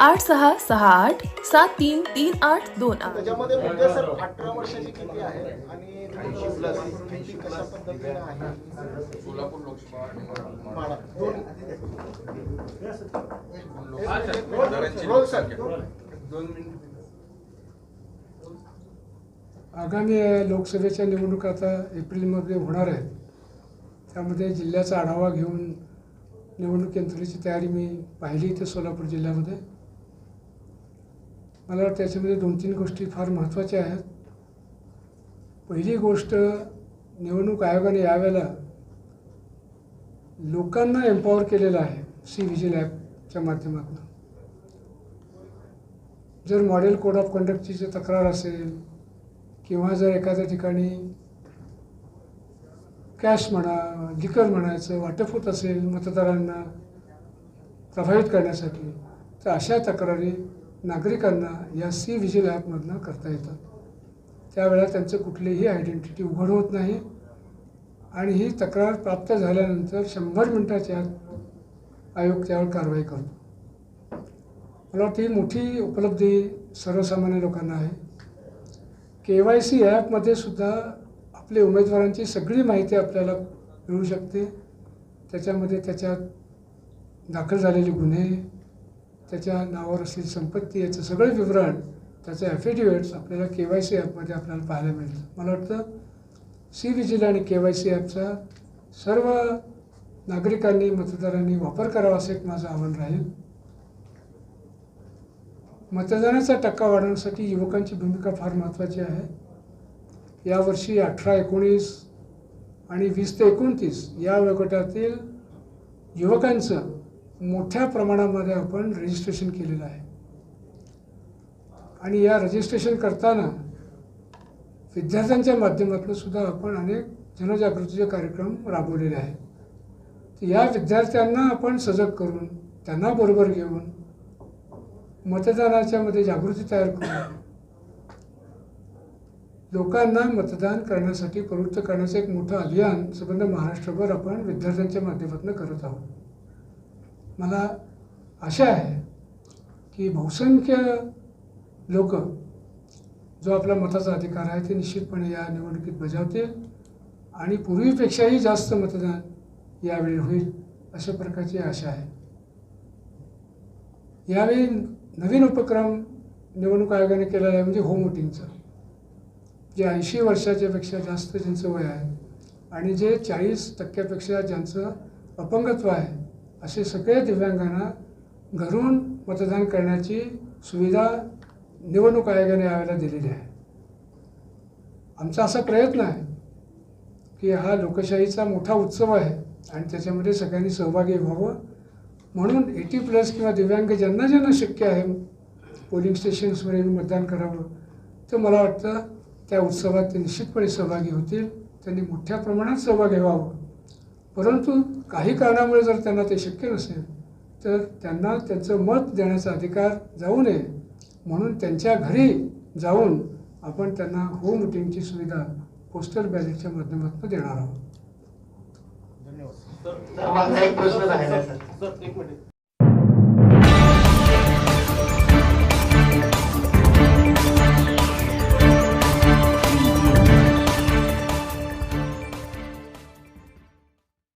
आठ सहा सहा आठ सात तीन तीन आठ दोन आठ. त्याच्यामध्ये सर अठरा वर्षाची किती आहे? आणि ऐंशी प्लस किती कशा पद्धतीने आहे? माडा. दोन. Roll sir. आगामी लोकसभेच्या निवडणुका आता एप्रिलमध्ये होणार आहेत. त्यामध्ये जिल्ह्याचा आढावा घेऊन निवडणूक यंत्रणेची तयारी मी पाहिली इथे सोलापूर जिल्ह्यामध्ये. मला वाटतं त्याच्यामध्ये दोन तीन गोष्टी फार महत्त्वाच्या आहेत. पहिली गोष्ट निवडणूक आयोगाने यावेळेला लोकांना एम्पॉवर केलेलं आहे सी व्हिजिल ॲपच्या माध्यमातून. जर मॉडेल कोड ऑफ कंडक्टची जर तक्रार असेल किंवा जर एखाद्या ठिकाणी कॅश म्हणा लिकर म्हणायचं वाटप होत असेल मतदारांना प्रभावित करण्यासाठी तर अशा तक्रारी नागरिकांना या सी व्हिजिल ॲपमधनं करता येतात. त्यावेळेला त्यांचं कुठलीही आयडेंटिटी उघड होत नाही आणि ही तक्रार प्राप्त झाल्यानंतर शंभर मिनटाच्या आत आयोग त्यावर कारवाई करतो. मला वाटतं ही मोठी उपलब्धी सर्वसामान्य लोकांना आहे. के वाय सी ॲपमध्ये सुद्धा आपले उमेदवारांची सगळी माहिती आपल्याला मिळू शकते. त्याच्यामध्ये त्याच्यात दाखल झालेले गुन्हे त्याच्या नावावर असलेली संपत्ती याचं सगळं विवरण त्याचं ॲफिडेविट्स आपल्याला के वाय सी ॲपमध्ये आपल्याला पाहायला मिळतं मला वाटतं सी विजिल आणि के वाय सी ॲपचा सर्व नागरिकांनी मतदारांनी वापर करावा असं एक माझं आव्हान राहील. मतदानाचा टक्का वाढवण्यासाठी युवकांची भूमिका फार महत्त्वाची आहे. यावर्षी अठरा एकोणीस आणि वीस ते एकोणतीस या वयोगटातील युवकांचं मोठ्या प्रमाणामध्ये आपण रजिस्ट्रेशन केलेलं आहे. आणि या रजिस्ट्रेशन करताना विद्यार्थ्यांच्या माध्यमातून सुद्धा आपण अनेक जनजागृतीचे कार्यक्रम राबवलेले आहेत. तर या विद्यार्थ्यांना आपण सजग करून त्यांना बरोबर घेऊन मतदानाच्या मध्ये जागृती तयार करून लोकांना मतदान करण्यासाठी प्रवृत्त करण्याचं एक मोठं अभियान संबंध महाराष्ट्रभर आपण विद्यार्थ्यांच्या माध्यमातून करत आहोत. मला आशा आहे की बहुसंख्य लोक जो आपला मताचा अधिकार आहे ते निश्चितपणे या निवडणुकीत बजावतील आणि पूर्वीपेक्षाही जास्त मतदान यावेळी होईल अशा प्रकारची आशा आहे. यावेळी नवीन उपक्रम निवडणूक आयोगाने केलेला आहे म्हणजे होम वोटिंगचा जे ऐंशी वर्षाच्यापेक्षा जास्त ज्यांचं वय आहे आणि जे चाळीस टक्क्यापेक्षा ज्यांचं अपंगत्व आहे असे सगळे दिव्यांगांना घरून मतदान करण्याची सुविधा निवडणूक आयोगाने यावेळेला दिलेली आहे. आमचा असा प्रयत्न आहे की हा लोकशाहीचा मोठा उत्सव आहे आणि त्याच्यामध्ये सगळ्यांनी सहभागी व्हावं. म्हणून एटी प्लस किंवा दिव्यांग ज्यांना ज्यांना शक्य आहे पोलिंग स्टेशन्सवर येऊन मतदान करावं. तर मला वाटतं त्या उत्सवात ते निश्चितपणे सहभागी होतील. त्यांनी मोठ्या प्रमाणात सहभागी व्हावं. परंतु काही कारणामुळे जर त्यांना ते शक्य नसेल तर त्यांना त्यांचं मत देण्याचा अधिकार जाऊ नये म्हणून त्यांच्या घरी जाऊन आपण त्यांना होम वोटिंगची सुविधा पोस्टल बॅलेटच्या माध्यमातून देणार आहोत. धन्यवाद.